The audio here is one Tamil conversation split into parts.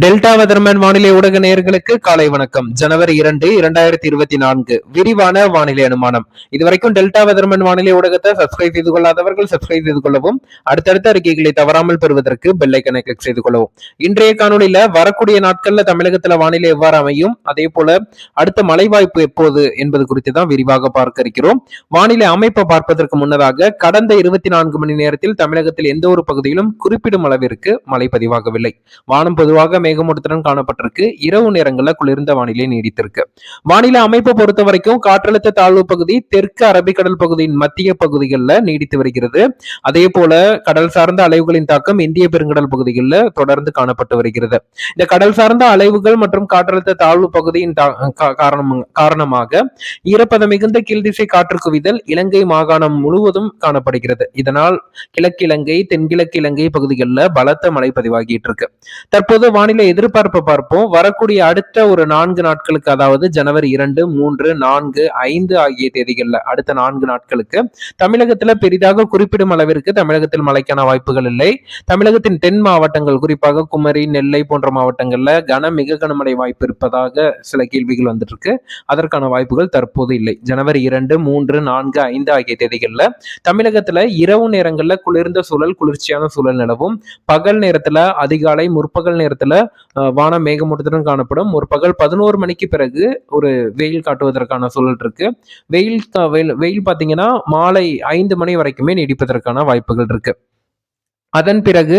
டெல்டா வெதர்மேன் வானிலை ஊடக நேயர்களுக்கு காலை வணக்கம். ஜனவரி இரண்டு இரண்டாயிரத்தி இருபத்தி நான்கு. விரிவான வானிலை அனுமானம். இதுவரைக்கும் டெல்டா வெதர்மேன் வானிலை ஊடகத்தை சப்ஸ்கிரைப் செய்து கொள்ளாதவர்கள் சப்ஸ்கிரைப் செய்து கொள்ளவும் அடுத்தடுத்த அறிக்கைகளை தவறாமல் பெறுவதற்கு பெல்லைக்கனை கிளிக் செய்து கொள்ளவும். இன்றைய காணொலியில வரக்கூடிய நாட்கள்ல தமிழகத்துல வானிலை எவ்வாறு அமையும்? அதே போல அடுத்த மழை வாய்ப்பு எப்போது என்பது குறித்து தான் விரிவாக பார்க்க இருக்கிறோம். வானிலை அமைப்பை பார்ப்பதற்கு முன்னதாக கடந்த இருபத்தி நான்கு மணி நேரத்தில் தமிழகத்தில் எந்த ஒரு பகுதியிலும் குறிப்பிடும் அளவிற்கு மழை பதிவாகவில்லை. வானம் பொதுவாக மேகமூட்டத்துடன் காணப்பட்டிருக்கு. இரவு நேரங்களில் குளிர்ந்த வானிலை நீடித்திருக்கு. வானிலை அமைப்பை பொறுத்த வரைக்கும் காற்றழுத்த தாழ்வு பகுதி தெற்கு அரபிக்கடல் பகுதியின் மத்திய பகுதிகளில் நீடித்து வருகிறது. அதே போல கடல் சார்ந்த அலைவுகளின் தாக்கம் இந்திய பெருங்கடல் பகுதிகளில் தொடர்ந்து காணப்பட்டு வருகிறது. இந்த கடல் சார்ந்த அலைவுகள் மற்றும் காற்றழுத்த தாழ்வு பகுதியின் காரணமாக ஈரப்பதம் மிகுந்த கீழ்திசை காற்று குவிதல் இலங்கை மாகாணம் முழுவதும் காணப்படுகிறது. இதனால் கிழக்கிழங்கை தென்கிழக்கு இலங்கை பகுதிகளில் பலத்த மழை பதிவாகிட்டு இருக்கு தற்போது வானிலை வானிலை எதிர்பார்ப்பை பார்ப்போம். வரக்கூடிய அடுத்த ஒரு நான்கு நாட்களுக்கு அதாவது ஜனவரி இரண்டு மூன்று நான்கு ஐந்து ஆகிய தேதிகளில் அடுத்த நான்கு நாட்களுக்கு தமிழகத்துல பெரிதாக குறிப்பிடும் அளவிற்கு தமிழகத்தில் மழைக்கான வாய்ப்புகள் இல்லை. தமிழகத்தின் தென் மாவட்டங்கள் குறிப்பாக குமரி நெல்லை போன்ற மாவட்டங்கள்ல கன மிக கனமழை வாய்ப்பு இருப்பதாக சில கேள்விகள் வந்துட்டு இருக்கு அதற்கான வாய்ப்புகள் தற்போது இல்லை. ஜனவரி இரண்டு மூன்று நான்கு ஐந்து ஆகிய தேதிகளில் தமிழகத்துல இரவு நேரங்கள்ல குளிர்ந்த சூழல் குளிர்ச்சியான சூழல் நிலவும். பகல் நேரத்துல அதிகாலை முற்பகல் நேரத்துல வானம் மேகமூட்டத்துடன் காணப்படும். ஒரு பகல் பதினோரு மணிக்கு பிறகு ஒரு வெயில் காட்டுவதற்கான சூழல் இருக்கு. வெயில் வெயில் வெயில் பார்த்தீங்கன்னா மாலை ஐந்து மணி வரைக்குமே நீடிப்பதற்கான வாய்ப்புகள் இருக்கு. அதன் பிறகு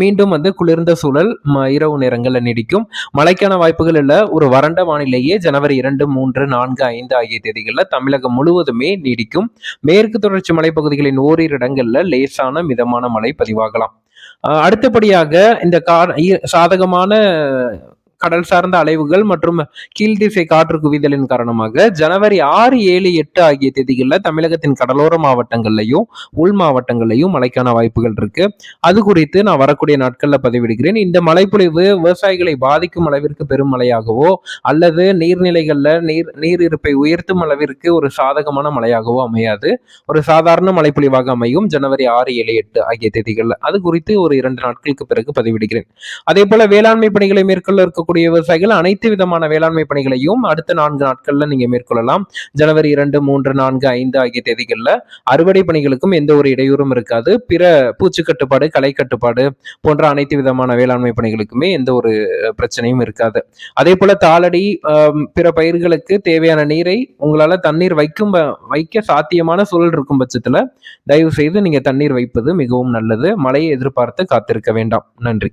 மீண்டும் வந்து குளிர்ந்த சூழல் இரவு நேரங்களில் நீடிக்கும். மழைக்கான வாய்ப்புகள் இல்லை. ஒரு வறண்ட வானிலையே ஜனவரி இரண்டு மூன்று நான்கு ஐந்து ஆகிய தேதிகளில் தமிழகம் முழுவதுமே நீடிக்கும். மேற்கு தொடர்ச்சி மலைப்பகுதிகளின் ஓரிரு இடங்களில் லேசான மிதமான மழை பதிவாகலாம். அடுத்தபடியாக இந்த கா சாதகமான கடல் சார்ந்த அலைவுகள் மற்றும் கீழ்திசை காற்று குவிதலின் காரணமாக ஜனவரி ஆறு ஏழு எட்டு ஆகிய தேதிகளில் தமிழகத்தின் கடலோர மாவட்டங்கள்லையும் உள் மாவட்டங்கள்லையும் மழைக்கான வாய்ப்புகள் இருக்கு. அது குறித்து நான் வரக்கூடிய நாட்களில் பதிவிடுகிறேன். இந்த மழைப்பொழிவு விவசாயிகளை பாதிக்கும் அளவிற்கு பெரும் மழையாகவோ அல்லது நீர்நிலைகளில் நீர் நீர் இருப்பை உயர்த்தும் அளவிற்கு ஒரு சாதகமான மழையாகவோ அமையாது. ஒரு சாதாரண மழைப்பொழிவாக அமையும் ஜனவரி ஆறு ஏழு எட்டு ஆகிய தேதிகளில். அது குறித்து ஒரு இரண்டு நாட்களுக்கு பிறகு பதிவிடுகிறேன். அதே போல வேளாண்மை பணிகளை மேற்கொள்ள இருக்க இருக்கக்கூடிய விவசாயிகள் அனைத்து விதமான வேளாண்மை பணிகளையும் அடுத்த நான்கு நாட்கள்ல நீங்க மேற்கொள்ளலாம். ஜனவரி இரண்டு மூன்று நான்கு ஐந்து ஆகிய தேதிகளில் அறுவடை பணிகளுக்கும் எந்த ஒரு இடையூறும் இருக்காது. பிற பூச்சி கட்டுப்பாடு களை கட்டுப்பாடு போன்ற அனைத்து விதமான வேளாண்மை பணிகளுக்குமே எந்த ஒரு பிரச்சனையும் இருக்காது. அதே போல தாளடி பிற பயிர்களுக்கு தேவையான நீரை உங்களால தண்ணீர் வைக்கும் வைக்க சாத்தியமான சூழல் இருக்கும் பட்சத்துல தயவு செய்து நீங்க தண்ணீர் வைப்பது மிகவும் நல்லது. மழையை எதிர்பார்த்து காத்திருக்க வேண்டாம். நன்றி.